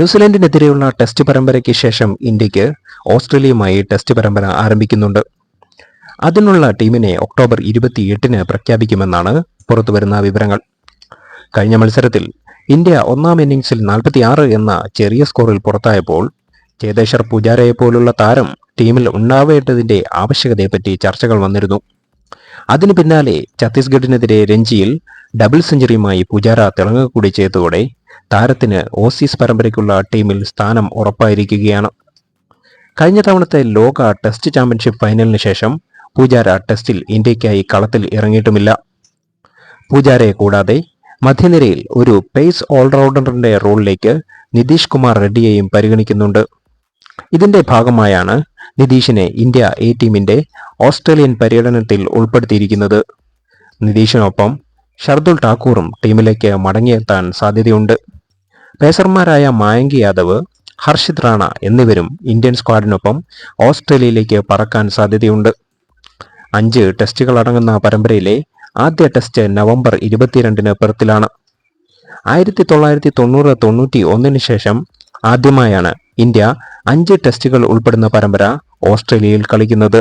ന്യൂസിലൻഡിനെതിരെയുള്ള test പരമ്പരയ്ക്ക് ശേഷം ഇന്ത്യയ്ക്ക് ഓസ്ട്രേലിയയുമായി ടെസ്റ്റ് പരമ്പര ആരംഭിക്കുന്നുണ്ട്. അതിനുള്ള ടീമിനെ ഒക്ടോബർ ഇരുപത്തിയെട്ടിന് പ്രഖ്യാപിക്കുമെന്നാണ് പുറത്തുവരുന്ന വിവരങ്ങൾ. കഴിഞ്ഞ മത്സരത്തിൽ ഇന്ത്യ ഒന്നാം ഇന്നിംഗ്സിൽ 46 എന്ന ചെറിയ സ്കോറിൽ പുറത്തായപ്പോൾ ചേതേശ്വർ പൂജാരയെ പോലുള്ള താരം ടീമിൽ ഉണ്ടാവേണ്ടതിന്റെ ആവശ്യകതയെപ്പറ്റി ചർച്ചകൾ വന്നിരുന്നു. അതിനു പിന്നാലെ ഛത്തീസ്ഗഡിനെതിരെ രഞ്ജിയിൽ ഡബിൾ സെഞ്ചുറിയുമായി പുജാര തിളങ്ങുകൂടി ചെയ്തതോടെ താരത്തിന് ഓസീസ് പരമ്പരയ്ക്കുള്ള ടീമിൽ സ്ഥാനം ഉറപ്പായിരിക്കുകയാണ്. കഴിഞ്ഞ തവണത്തെ ലോക ടെസ്റ്റ് ചാമ്പ്യൻഷിപ്പ് ഫൈനലിന് ശേഷം പൂജാര ടെസ്റ്റിൽ ഇന്ത്യയ്ക്കായി കളത്തിൽ ഇറങ്ങിയിട്ടുമില്ല. പൂജാരയെ കൂടാതെ മധ്യനിരയിൽ ഒരു പേസ് ഓൾറൗണ്ടറിന്റെ റോളിലേക്ക് നിതീഷ് കുമാർ റെഡ്ഡിയെയും പരിഗണിക്കുന്നുണ്ട്. ഇതിന്റെ ഭാഗമായാണ് നിതീഷിനെ ഇന്ത്യ എ ടീമിന്റെ ഓസ്ട്രേലിയൻ പര്യടനത്തിൽ ഉൾപ്പെടുത്തിയിരിക്കുന്നത്. നിതീഷിനൊപ്പം ഷർദുൽ ഠാക്കൂറും ടീമിലേക്ക് മടങ്ങിയെത്താൻ സാധ്യതയുണ്ട്. പേസർമാരായ മായങ്കി യാദവ് ഹർഷിത് റാണ എന്നിവരും ഇന്ത്യൻ സ്ക്വാഡിനൊപ്പം ഓസ്ട്രേലിയയിലേക്ക് പറക്കാൻ സാധ്യതയുണ്ട്. അഞ്ച് ടെസ്റ്റുകൾ അടങ്ങുന്ന പരമ്പരയിലെ ആദ്യ ടെസ്റ്റ് നവംബർ ഇരുപത്തിരണ്ടിന് പെർത്തിലാണ്. ആയിരത്തി തൊള്ളായിരത്തി തൊണ്ണൂറ് തൊണ്ണൂറ്റി ഒന്നിന് ശേഷം ആദ്യമായാണ് ഇന്ത്യ അഞ്ച് ടെസ്റ്റുകൾ ഉൾപ്പെടുന്ന പരമ്പര ഓസ്ട്രേലിയയിൽ കളിക്കുന്നത്.